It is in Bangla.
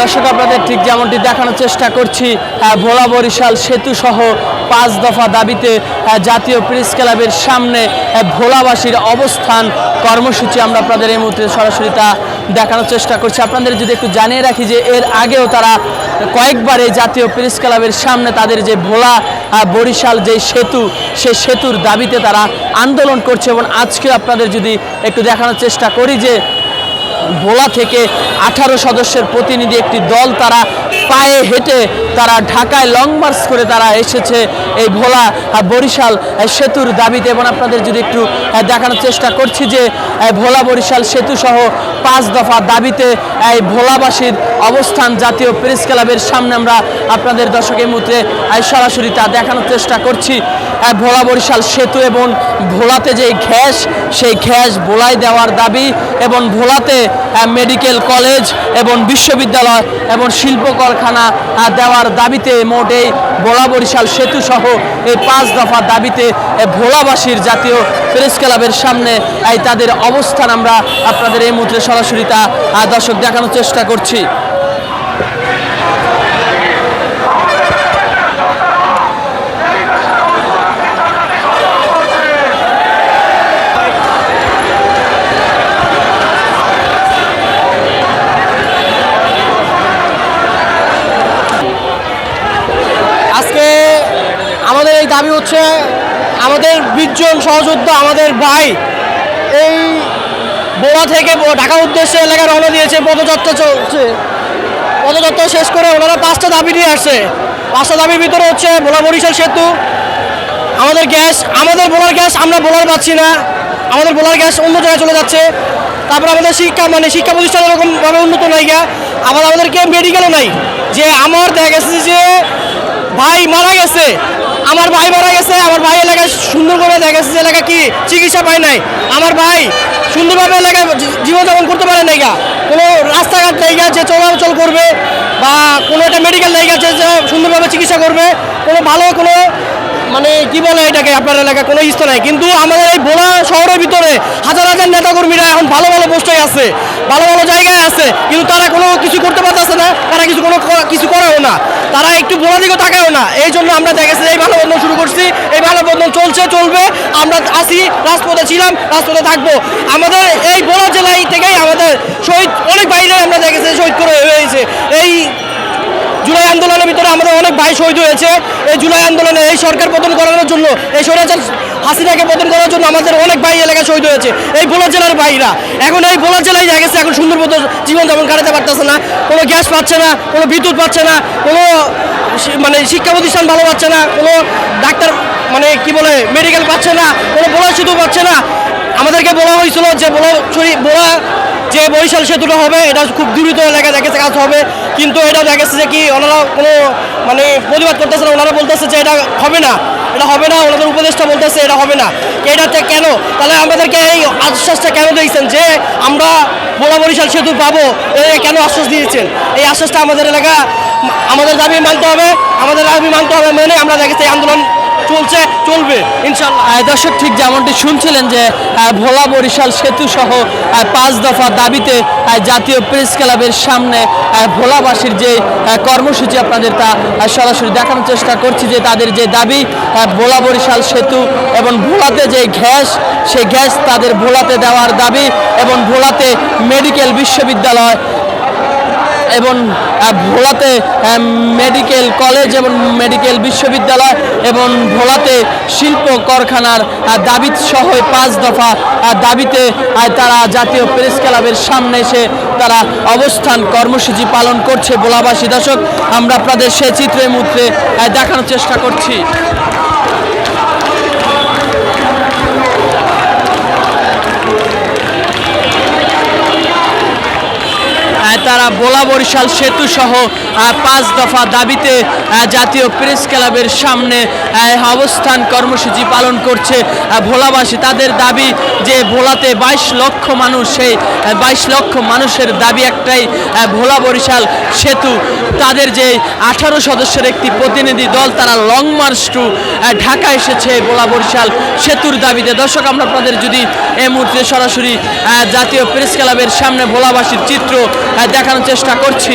দর্শক, আপনাদের ঠিক যেমনটি দেখানোর চেষ্টা করছি ভোলা বরিশাল সেতু সহ পাঁচ দফা দাবিতে জাতীয় প্রেস ক্লাবের সামনে ভোলাবাসীর অবস্থান কর্মসূচি আমরা আপনাদের এই মুহূর্তে সরাসরি তা দেখানোর চেষ্টা করছি। আপনাদের যদি একটু জানিয়ে রাখি যে এর আগেও তারা কয়েকবার এই জাতীয় প্রেস ক্লাবের সামনে তাদের যে ভোলা বরিশাল যে সেতু সেই সেতুর দাবিতে তারা আন্দোলন করছে এবং আজকে আপনাদের যদি একটু দেখানোর চেষ্টা করি যে ভোলা থেকে আঠারো সদস্যের প্রতিনিধি একটি দল তারা পায়ে হেঁটে তারা ঢাকায় লং মার্চ করে তারা এসেছে এই ভোলা বরিশাল সেতুর দাবিতে। এবং আপনাদের যদি একটু দেখানোর চেষ্টা করছি যে ভোলা, বরিশাল সেতু সহ পাঁচ দফা দাবিতে এই ভোলাবাসীর অবস্থান জাতীয় প্রেস ক্লাবের সামনে আমরা আপনাদের দর্শকের মুহূর্তে সরাসরি তা দেখানোর চেষ্টা করছি। ভোলা, বরিশাল সেতু এবং ভোলাতে যে ঘ্যাস, সেই ঘ্যাস ভোলায় দেওয়ার দাবি এবং ভোলাতে মেডিকেল কলেজ এবং বিশ্ববিদ্যালয় এবং শিল্প কারখানা দেওয়ার দাবিতে মোট এই ভোলা বরিশাল সেতু সহ এই পাঁচ দফা দাবিতে ভোলাবাসীর জাতীয় প্রেস ক্লাবের সামনে এই তাদের অবস্থান আমরা আপনাদের এই মুহূর্তে সরাসরি তা দর্শক দেখানোর চেষ্টা করছি আজকে দাবি হচ্ছে আমাদের বিশজন সহযোদ্ধা, আমাদের ভাই এই বোড়া থেকে ঢাকা উদ্দেশ্যে এলাকা রওনা দিয়েছে, পদযাত্রা চলছে। পদযাত্রা শেষ করে ওনারা পাঁচটা দাবি নিয়ে আসছে। পাঁচটা দাবির ভিতরে হচ্ছে ভোলা বরিশাল সেতু, আমাদের গ্যাস, আমাদের বোলার গ্যাস আমরা বোলার পাচ্ছি না, আমাদের বোলার গ্যাস অন্য জায়গায় চলে যাচ্ছে। তারপর আমাদের শিক্ষা মানে শিক্ষা প্রতিষ্ঠান এরকমভাবে উন্নত নাই গা আবার আমাদেরকে মেডিকেলও নাই। যে আমার দেখা গেছে যে ভাই মারা গেছে আমার ভাই মারা গেছে, আমার ভাই এলাকায় সুন্দরভাবে দেখা গেছে এলাকা কি চিকিৎসা পায় নাই। আমার ভাই সুন্দরভাবে এলাকায় জীবনযাপন করতে পারে নাই গা। কোনো রাস্তাঘাট নেই গা যে চলাচল করবে, বা কোনো একটা মেডিকেল নেই গা যে যে সুন্দরভাবে চিকিৎসা করবে, কোনো ভালো কোনো মানে কি বলে এটাকে আপনার এলাকায়? কোনো ইস্ত নাই। কিন্তু আমাদের এই ভোলা শহরের ভিতরে হাজার হাজার নেতাকর্মীরা এখন ভালো ভালো পোস্টে আছে, ভালো ভালো জায়গায় আছে, কিন্তু তারা কোনো কিছু করতে পারতেছে না, তারা কিছু কোনো কিছু করেও না। তারা একটু ভোলা দিকেও তাকায়ও না। এই জন্য আমরা দেখেছি এই মানববন্ধন শুরু করছি, এই মানববন্ধন চলছে, চলবে। আমরা আসি, রাজপথে ছিলাম, রাজপথে থাকব। আমাদের এই ভোলা জেলায় থেকেই আমাদের শহীদ, অনেক বাইরে আমরা দেখেছি শহীদ করে হয়েছে এই জুলাই আন্দোলনের ভিতরে আমাদের অনেক ভাই শহীদ হয়েছে। এই জুলাই আন্দোলনে এই সরকার পতন করানোর জন্য, এই স্বৈরাচার হাসিনাকে পতন করার জন্য আমাদের অনেক ভাই এলাকায় শহীদ হয়েছে। এই ভোলা জেলার ভাইরা, এখন এই ভোলা জেলায় দেখা গেছে, এখন সুন্দর মতো জীবনযাপন কাটাতে পারতেছে না। কোনো গ্যাস পাচ্ছে না, কোনো বিদ্যুৎ পাচ্ছে না, কোনো মানে শিক্ষা প্রতিষ্ঠান ভালো পাচ্ছে না, কোনো ডাক্তার মানে কি বলে মেডিকেল পাচ্ছে না, কোনো বলা শুধু পাচ্ছে না। আমাদেরকে বলা হয়েছিল যে বলা বলা যে বরিশাল সেতুটা হবে, এটা খুব দ্রুত এলাকায় দেখেছে কাজ হবে। কিন্তু এটা দেখেছে যে কি, ওনারা কোনো মানে প্রতিবাদ করতেছে না, ওনারা বলতেছে যে এটা হবে না, এটা হবে না, ওনাদের উপদেশটা বলতেছে এটা হবে না। এটাতে কেন? তাহলে আমাদেরকে এই আশ্বাসটা কেন দিয়েছেন যে আমরা বোলা বরিশাল সেতু পাবো? কেন আশ্বাস দিয়েছেন? এই আশ্বাসটা আমাদের এলাকা, আমাদের দাবি মানতে হবে, আমাদের দাবি মানতে হবে মেনে আমরা দেখেছি আন্দোলন চলছে, চলবে। ইনশাল্লাহ দর্শক, ঠিক যেমনটি শুনছিলেন যে ভোলা, বরিশাল সেতু সহ পাঁচ দফা দাবিতে জাতীয় প্রেস ক্লাবের সামনে ভোলাবাসীর যে কর্মসূচি আপনাদের তা সরাসরি দেখানোর চেষ্টা করছি যে, তাদের যে দাবি ভোলা, বরিশাল, সেতু এবং ভোলাতে যে গ্যাস সেই গ্যাস তাদের ভোলাতে দেওয়ার দাবি এবং ভোলাতে মেডিকেল বিশ্ববিদ্যালয় এবং ভোলাতে মেডিকেল কলেজ এবং মেডিকেল বিশ্ববিদ্যালয় এবং ভোলাতে শিল্প কারখানার আহ, দাবি সহ পাঁচ দফা দাবিতে তারা জাতীয় প্রেস ক্লাবের সামনে এসে তারা অবস্থান কর্মসূচি পালন করছে। ভোলাবাসী দর্শক আমরা আপনাদের সে চিত্রের মধ্যে দেখানোর চেষ্টা করছি। তারা বোলা বরিশাল সেতু সহ পাঁচ দফা দাবিতে জাতীয় প্রেস ক্লাবের সামনে অবস্থান কর্মসূচি পালন করছে ভোলাবাসী। তাদের দাবি যে ভোলাতে বাইশ লক্ষ মানুষ, সেই বাইশ লক্ষ মানুষের দাবি একটাই ভোলা বরিশাল সেতু। তাদের যে আঠারো সদস্যের একটি প্রতিনিধি দল, তারা লং মার্চ টু ঢাকা এসেছে ভোলা বরিশাল সেতুর দাবিতে। দর্শক, আমরা আপনাদের যদি এই মুহূর্তে সরাসরি জাতীয় প্রেস ক্লাবের সামনে ভোলাবাসীর চিত্র দেখানোর চেষ্টা করছি।